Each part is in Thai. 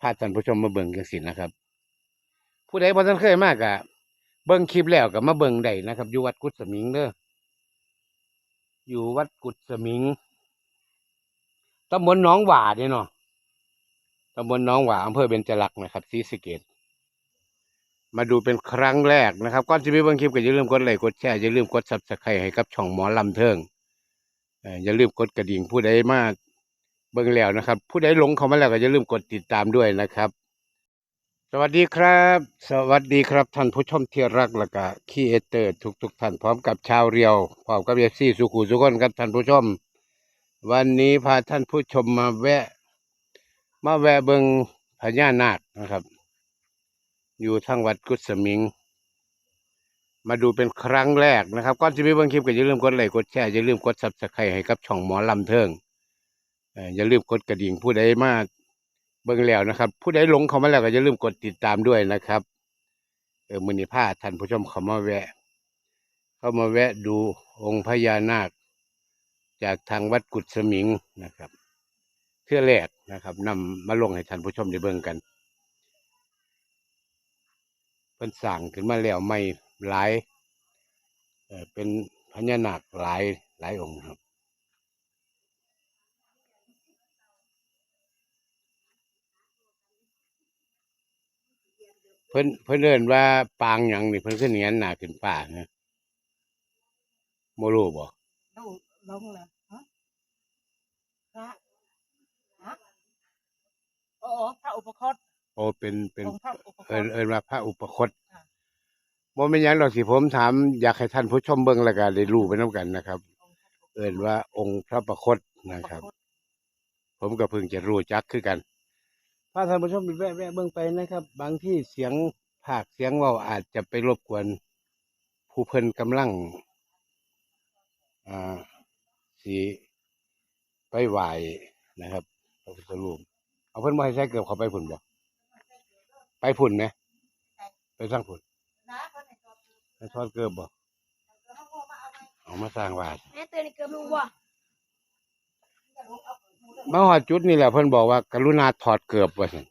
พาท่านผู้ชมมาเบิ่งจังซี่นะครับ ผู้ใดบ่ทันเคยมากะเบิ่งคลิปแล้วก็มาเบิ่งได้นะครับ อยู่วัดกุดสมิงเด้ออยู่วัดกุดสมิงตำบลหนองหว่าเด้เนาะตำบลหนองหว่าอำเภอเบญจลักษณ์นะครับศรีสะเกษมาดูเป็นครั้งแรกนะครับก่อนจะไปเบิ่งคลิปก็อย่าลืมกดไลค์กดแชร์อย่าลืมกด Subscribe ให้กับช่องหมอลำเทิงเอ่ออย่าลืมกดกระดิ่งผู้ใดมา เบิ่งแล้วนะครับ ผู้ใดหลงเข้ามาแล้วก็อย่าลืมกดติดตามด้วยนะครับ สวัสดีครับ สวัสดีครับท่านผู้ชมที่รักและก็คีเอเตอร์ทุกๆท่านพร้อมกับชาวเรียวพร้อมกับเอฟซีสุขุสุขนครับท่านผู้ชม วันนี้พาท่านผู้ชมมาแวะ มาแวะเบิงพญานาคนะครับ อยู่ทางวัดกุศมิง มาดูเป็นครั้งแรกนะครับก่อนจะไปเบิ่งคลิปก็อย่าลืมกดไลค์กดแชร์อย่าลืมกดซับสไครต์ให้กับช่องหมอลำเทิง อย่าลืมกดกระดิ่งผู้ใดมาเบิ่งแล้วนะครับ ผู้ใดหลงเข้ามาแล้วก็อย่าลืมกดติดตามด้วยนะครับเออมือนี้พาท่านผู้ชมเข้ามาแวะ เข้ามาแวะดูองค์พญานาค จากทางวัดกุศมิงนะครับเพื่อแรกนะครับนำมาลงให้ท่านผู้ชมได้เบิ่งกันเพิ่นสั่งขึ้นมาแล้วไม่หลายเออเป็นพญานาคหลายหลายองค์ครับ เพิ่นเพิ่นเอิ้นว่าปางหยังนี่เพิ่นขึ้นเนียนหน้าขึ้นฟ้านะบ่รู้บ่ลงลงเลยฮะพระฮะโอ้โอ้พระอุปคตโอ้เป็นเป็นองค์พระอุปคเอิ้ตนเอิ้นว่าพระอุปคตค่ะ บ่แม่นหยังดอกสิผมถามอยากให้ท่านผู้ชมเบิ่งแล้วก็ได้รู้ไปนํกันนะครับ องค์พระอุปเอิ้นว่าองค์พระประคตนะครับคตผมก็เพิ่งจะรู้จักคือกัน พาท่านผู้ชมไปแวะแวะเบิ่งไปนะครับ บางที่เสียงภาคเสียงเว้าอาจจะไปรบกวนผู้เพิ่นกำลังอ่าสีไปไหวนะครับพระพุทธรูปเอาเพิ่นบ่ให้ใช้เกือบเขาไปพุ่นบ่ไปพุ่นไหมไปสร้างพุ่นนะคนไหนก็ไปทอดเกือบบ่เขาบอกมาเอาไว้เอามาสร้างวาดแม่เตือนเกือบรู้ว่าจะลง เอาหมูเด้อมาฮอดจุดนี่แหละเพิ่นบอกว่ากรุณาถอดเกือบว่าซั่น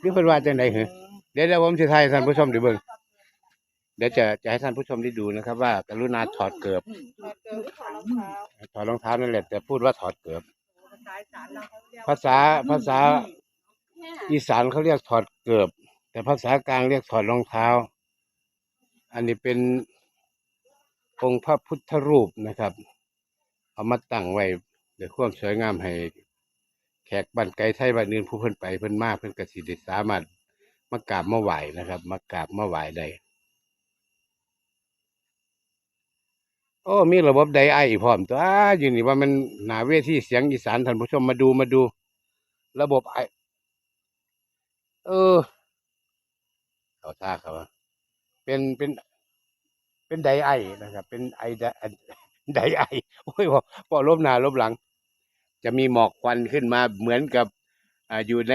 หรือเพิ่นว่าจังได๋เหรอเดี๋ยวเดี๋ยวผมสิถ่ายให้ท่านผู้ชมได้เบิ่งเดี๋ยวจะจะให้ท่านผู้ชมได้ดูนะครับ ว่ากรุณาถอดเกือบ ถอดเกลือหรือถอดรองเท้าถอดรองเท้านั่นแหละแต่พูดว่าถอดเกือบสายสารเราเขาเรียกภาษาภาษาอีสานเขาเรียกถอดเกือบ แต่ภาษากลางเรียกถอดรองเท้า อันนี้เป็นองค์พระพุทธรูปนะครับ เอามาตั้งไว้เดี๋ยวความสวยงามให้ แขกบ้านไกลไทยบ้านอื่นผู้เพิ่นไปเพิ่นมาเพิ่นกสิได้สามารถมากราบมาไหวนะครับ มากราบมาไหวได้โอ้มีระบบไดไอพร้อมตัวออยู่นี่ว่ามันหนาเวทีเสียงอีสานท่านผู้ชมมาดูมาดู ระบบไอเออเขาท่าเขาว่าเป็นเป็นเป็นไดไอนะครับ เป็นไอได ไดไอโอ้ยพอพอลบหน้าลบหลัง จะมีหมอกควันขึ้นมาเหมือนกับออยู่ใน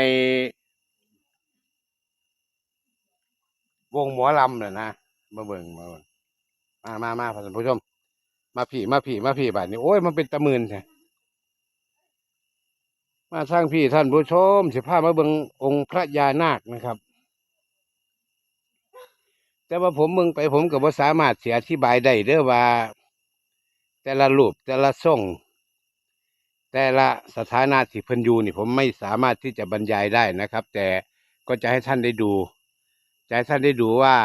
วงหมอลำน่ะนะมาเบิ่งมาเบิ่งมามามาท่านผู้ชม มาพี่มาพี่มาพี่บาดนี้โอ้ยมันเป็นตะมืนแท้มาสร้างพี่ท่านผู้ชมสิพามาเบิ่งองค์พระยานาคนะครับ แต่ว่าผมมึงไปผมก็บ่สามารถเสียอธิบายได้เด้อว่า แต่ละรูปแต่ละทรงแต่ละสถานะที่เพิ่นอยู่นี่ผมไม่สามารถที่จะบรรยายได้นะครับ แต่ก็จะให้ท่านได้ดูจะให้ท่านได้ดูว่า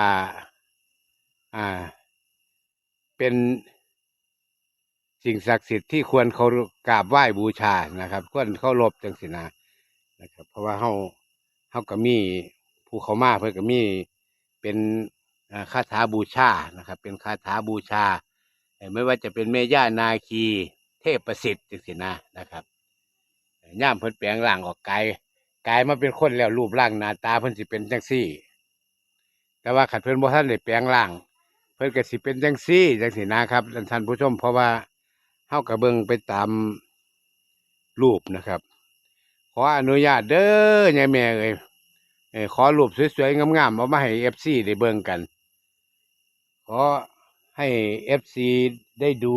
อ่า เป็นสิ่งศักดิ์สิทธิ์ที่ควรเขากราบไหว้บูชานะครับ ควรเคารพจังสินะนะครับ เพราะว่าเฮาเฮาก็มีผู้เขามาเพิ่นก็มีเป็นคาถาบูชานะครับ เป็นคาถาบูชา ไม่ว่าจะเป็นเมย่านาคี เทพประสิทธิ์จังสินะนะครับย่ามเพิ่นแปลงร่างออกกายกายมาเป็นคนแล้วรูปร่างหน้าตาเพิ่นสิเป็นจังซี่ แต่ว่าขัดเพิ่นบ่ทันได้แปลงร่าง เพิ่นก็สิเป็นจังซี่จังสินะครับท่านผู้ชม เพราะว่าเฮาก็เบิงไปตามรูปนะครับ ขออนุญาตเด้อยายแม่เอ้ยขอรูปสวยๆงามๆเอามาให้ FC ได้เบิ่งกันขอ ให้ FC ได้ดู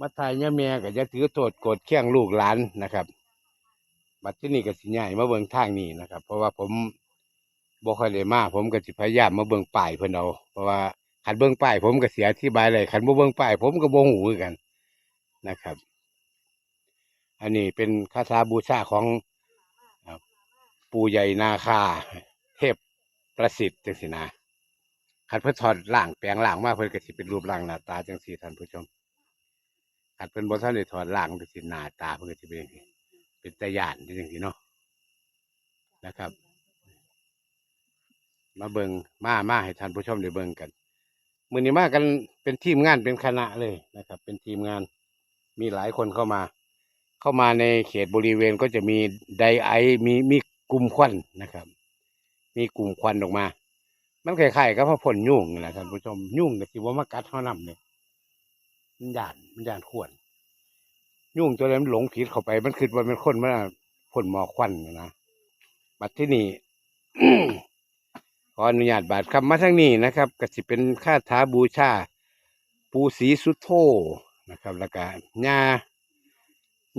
มาทายย่แม่ก็จะถือโทษโกรธเคียงลูกหลานนะครับบัดที่นี่ก็สิใหญ่มาเบิ่งทางนี้นะครับ เพราะว่าผมบ่ค่อยได้มาผมก็สิพยายามมาเบิ่งป้ายเพิ่นเอาเพราะว่าคันเบิ่งป้ายผมก็เสิอธิบายเลยคันบ่เบิ่งป้ายผมก็บ่ฮู้คือกันนะครับ อันนี้เป็นคาถาบูชาของปู่ใหญ่นาคาเประสิทธิ์จังซี่นะคันเพิ่นถอดร่างแปลงร่างมาเพิ่นก็สิเป็นรูปร่างหน้าตาจังซี่ท่านผู้ชมคันเพิ่นบ่ทันได้ถอดร่างเป็สิหน้าตาเพิ่นก็สิเป็นจังซี่เป็นตาย่านจังซี่เนาะนะครับ มาเบิงมามาให้ท่านผู้ชมได้เบิงกันมือนี้มากันเป็นทีมงานเป็นคณะเลยนะครับ เป็นทีมงาน มีหลายคนเข้ามา เข้ามาในเขตบริเวณก็จะมีไดไอมีมีกลุ่มควันนะครับ มีกลุ่มควันออกมา มันคล้ายๆกับพระพ่นยุ่งนี่แหละท่านผู้ชมยุ่งก็สิว่ามากัดเท่านำเนี่ยมันหยานมันหยานขวนยุ่งจนเลยมันหลงผิดเข้าไป มันคิดว่าเป็นคนมาพ่นหมอกควันนะบัดที่นี่ขออนุญาตบาดคำมาทั้งนี้นะครับก็สิเป็นค่าถาบูชา ปูสีสุโธนะครับ แล้วก็ญา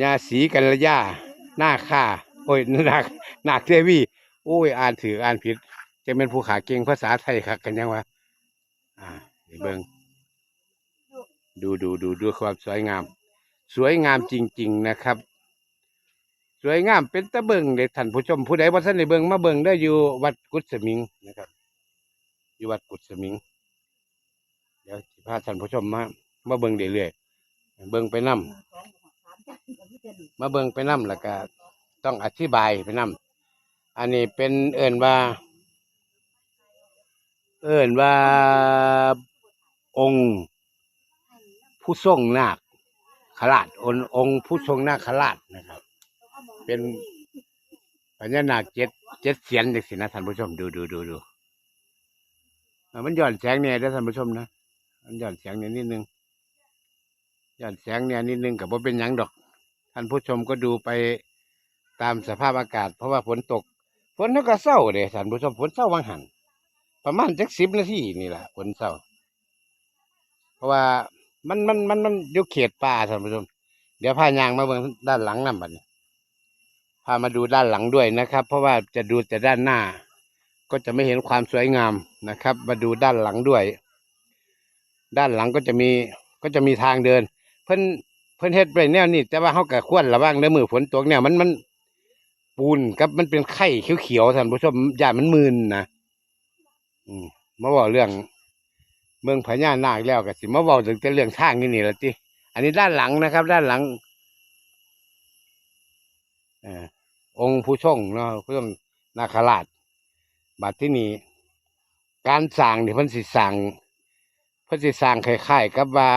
ญาสีกัลยาหน้าค่าโอ้ยนาคนาคเทวี โอ้ย อ่านถืออ่านผิดจะเป็นผู้ขาเก่งภาษาไทยครับกันยังวะอ่านี่เบิงดูดูดูดูความสวยงาม สวยงามจริง ๆ นะครับ สวยงามเป็นตะเบิงเด็ท่านผู้ชมผู้ใดบ่ทันได้เบิงมาเบิงได้อยู่วัดกุดสมิงนะครับอยู่วัดกุดสมิงเดี๋ยวสิพาท่านผู้ชมมามาเบิงเรื่อยๆเบิงไปนํมาเบิงไปนํแล้วก็ต้องอธิบายไปนํ อันนี้เป็นเอิ่นว่า เอิ่นว่าองค์ผู้ทรงนาคขราชองค์องค์ผู้ทรงนาคราชนะครับ เป็นพญานาคเจ็ดเจ็ดเสียนจังสินะท่านผู้ชมดูดูดูดูมันหย่อนแสงเนี่ยได้อท่านผู้ชมนะมันหย่อนแสงเนี่ยนิดนึงหย่อนแสงเนี่ยนิดนึงกับว่าเป็นยังดอก ท่านผู้ชมก็ดูไปตามสภาพอากาศ เพราะว่าฝนตก ฝนก็เศร้าเด้ท่านผู้ชมฝนเศร้าวังหันประมาณจักสิบนาทีนี่แหละฝนเศร้า เพราะว่ามันมันมันมันอยู่เขตป่าท่านผู้ชม เดี๋ยวพายางมาเบิ่งด้านหลังนั่นบัดนี้พามาดูด้านหลังด้วยนะครับ เพราะว่าจะดูแต่ด้านหน้า ก็จะไม่เห็นความสวยงามนะครับ มาดูด้านหลังด้วย ด้านหลังก็จะมีก็จะมีทางเดิน เพิ่นเพิ่นเฮ็ดไปแนวนี้แต่ว่าเขาก็ควรระวังในมือฝนตกเนี่ยมันมัน ปูนกับมันเป็นไข่เขียวๆท่านผู้ชมย่ามันมืนนะอืมมาบอกเรื่อง เมืองพญานาคแล้วก็สิมาบอกถึงแต่เรื่องทางนี่นี่ละติอันนี้ด้านหลังนะครับ ด้านหลังเอ่อองค์ผู้ช่องเนาะผู้ช่องนาคราชบัดที่นี้การสร้างนี่พิ่นสิสร้างพิ่นสิสร้างคล้ายๆกับว่า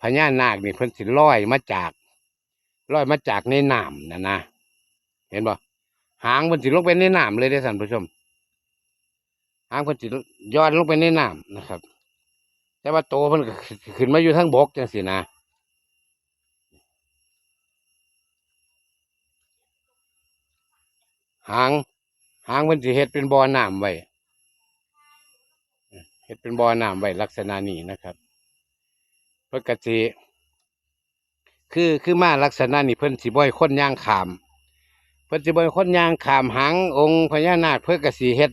พญานาคนี่พิ่นสิลอยมาจากลอยมาจากในน้ำนะนะ เห็นบ่หางเพิ่นสิลงไปในน้ำเลยเด้ท่านผู้ชม หางเพิ่นสิย้อนลงไปในน้ำนะครับ แต่ว่าโตวเพิ่นขึ้นมาอยู่ทั้งบกจังซี่นะหางหางมันสิเฮ็ดเป็นบ่อน้ำไว้เฮ็ดเป็นบ่อน้ำไว้ลักษณะนี้นะครับปกติคือคือมาลักษณะนี้เพิ่นสิบ่ให้นย่างขาม เพิ่นสิบ่ให้คนย่างขามหางองค์พญานาคเพิ่นก็สิเฮ็ด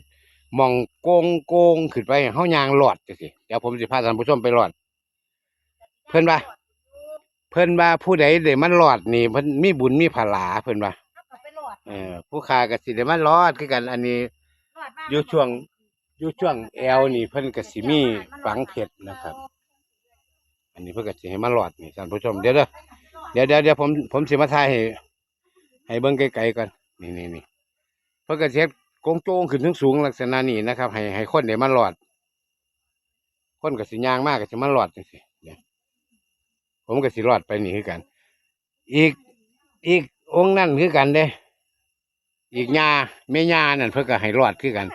หม่องโกงโกงขึ้นไปให้เฮาย่างลอดจังซี่เดี๋ยวผมสิพาท่านผู้ชมไปลอด เพิ่นว่า เพิ่นว่าผู้ใดได้มันรอดนี่เพิ่นมีบุญมีผลาเพิ่นว่าไปหลอดเออผู้ค้าก็สิได้มารอดคือกัน อันนี้หลอดมาอยู่ช่วงอยู่ช่วงแอลนี่เพิ่นก็สิมีฝังเพชรนะครับ อันนี้เพิ่นก็สิให้มารอดนี่ท่านผู้ชมเดี๋ยวเด้อเดี๋ยวเดี๋ยวเดี๋ยวผมผมสิมาถ่ายให้ ให้เบิ่งไกลๆก่อนนี่นี่นี่เพิ่นก็สิเฮ็ดโกงโจงขึ้นถึงสูงลักษณะนี้นะครับ ให้ให้คนได้มารอด คนก็สิยางมากก็สิมารอดจังซี่เดี๋ยวผมก็สิรอดไปนี่คือกัน อีกอีกองนั่นคือกันเด้ อีกญาแม่ญานั่นเพิ่นก็ให้รอดคือกัน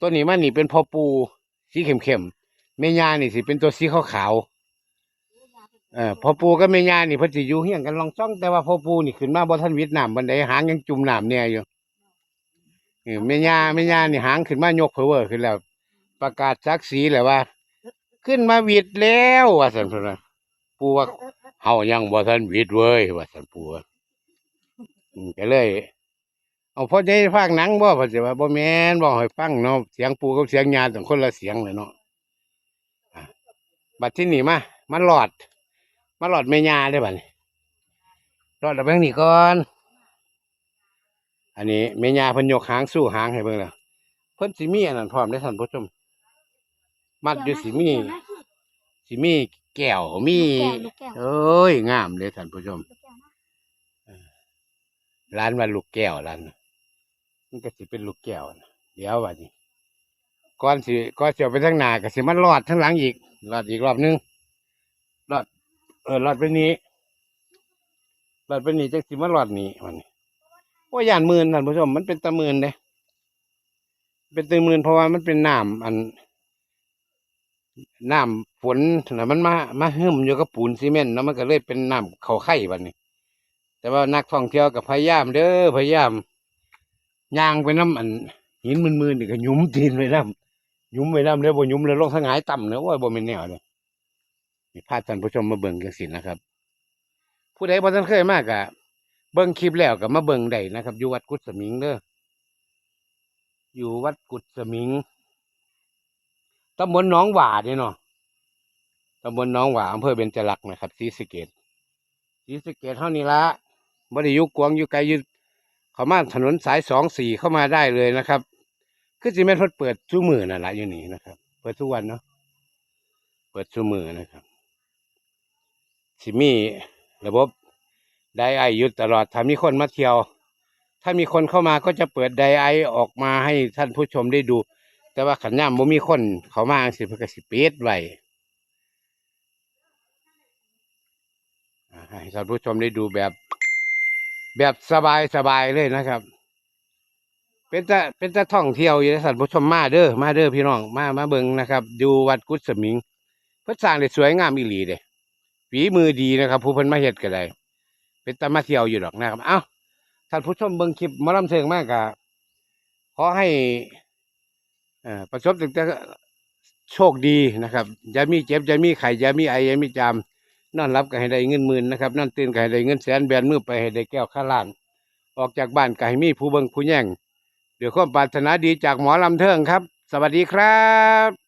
ตัวนี้มันนี่เป็นพ่อปูสีเข้มๆแม่ย่านี่สิเป็นตัวสีขาวๆ เออพ่อปูกับแม่ยานี่เพิ่นสิอยู่เฮียงกันลองซ่องแต่ว่าพ่อปูนี่ขึ้นมาบ่ทันวิดน้ำบันไดหางยังจุ่มน้ำเนี่ยอยู่เออแม่ยาแม่ยานี่หางขึ้นมายกเพอเวอร์ขึ้นแล้ว ประกาศศักดิ์ศรีแล้วว่า ขึ้นมาวิดแล้วว่าซั่นเพิ่นว่าปูว่าเฮายังบ่ทันวิดเว้ยว่าซั่นปูว่าอืมก็เลย เอาพอได้ฟังหนังบ่เพิ่นสิว่าบ่แม่นบ่ให้ฟังเนาะเสียงปูกับเสียงยาต้องคนละเสียงเลยเนาะอะบัดที่นี่มามาหลอด มาหลอดแม่ยาได้บัดนี้หลอดเอาไปทางนี้ก่อน อันนี้แม่ยาเพิ่นยกหางสู้หางให้เบิ่งแล้วเพิ่นสิมีอันนั้นพร้อมได้อท่านผู้ชม มัดอยู่สิมีสิมีแก้วมีลูกแก้วเอ้ยงามเลยท่านผู้ชมลูกแก้วนะร้านว่าลูกแก้วร้านน่ะมันก็สิเป็นลูกแก้วนะเดี๋ยวว่านี้ก่อนสิก่อนสิเอาไปทางหน้าก็สิมันรอดทั้งหลังอีกรอดอีกรอบหนึงรอด เออรอดไปนี้รอดไปนี้จักสิมันรอดนี้วันนี้โอ้ยย่านมื่นท่านผู้ชมมันเป็นตะมื่นเด้เป็นตะมื่นเพราะว่ามันเป็นน้ำอันน้ำฝนนะมันมามาหึมอยู่กับปูนซีเมนต์แล้วมันก็เลยเป็นน้ำเขาไข่บัดนี้ แต่ว่านักท่องเที่ยวกับพยายามเด้อพยายามย่างไปน้ำอันหินมืนๆนี่ก็หยุมตีนไปน้ำหยุมไปน้ำเด้อบ่หยุมเลยลงทางหงายต่ำเนอะว่าบ่เป็นแนวเลย พาท่านผู้ชมมาเบิ่งกันสินะครับ ผู้ใดบ่ทันเคยมากอะเบิ่งคลิปแล้วก็มาเบิ่งได้นะครับ อยู่วัดกุดสมิงเด้ออยู่วัดกุดสมิงตำบลหนองหว่าเนี่ยเนาะตำบลหนองหว่าอำเภอเบญจลักษณ์นะครับศรีสะเกษศรีสะเกษเท่านี้ละบ่ได้อยุกวงอยู่ไกลอยู่เขามาถนนสายสองสี่เข้ามาได้เลยนะครับคือสิแม่นเพิ่นเปิดชั่วมือนั่นแหละอยู่นี่นะครับ เปิดทุกวันเนาะเปิดชั่วมือนะครับ สิมีระบบไดไออยู่ตลอดถ้ามีคนมาเที่ยว ถ้ามีคนเข้ามาก็จะเปิดไดไอออกมาให้ท่านผู้ชมได้ดู แต่ว่าขันย่ำบ่มีคนเขามาสิเพิ่นก็สิปิดไว้ให้ท่านผู้ชมได้ดูแบบ แบบสบายสบายเลยนะครับ เป็นจะเป็นจะท่องเที่ยวอยู่ท่านผู้ชมมาเด้อมาเด้อพี่น้องมามาเบิงนะครับ ดูวัดกุดสมิงเพื่อสร้างได้สวยงามอีหลีเด้ ฝีมือดีนะครับ ผู้เพิ่นมาเฮ็ดก็ได้เป็นตามาเที่ยวอยู่ดอกนะครับ เอ้าท่านผู้ชมเบิ่งคลิปหมาลำเชิงมากกะขอให้ประสบแต่โชคดีนะครับอย่ามีเจ็บอย่ามีไข้อย่ามีไออย่ามีจามนอนรับก็ให้ได้เงินหมื่นนะครับนอนตื่นก็ให้ได้เงินแสนแบนมือไปให้ได้แก้วข้าล้าน ออกจากบ้านก็ให้มีผู้เบิงผู้แย่งเดี๋ยวความปรารถนาดีจากหมอลำเทิงครับ สวัสดีครับ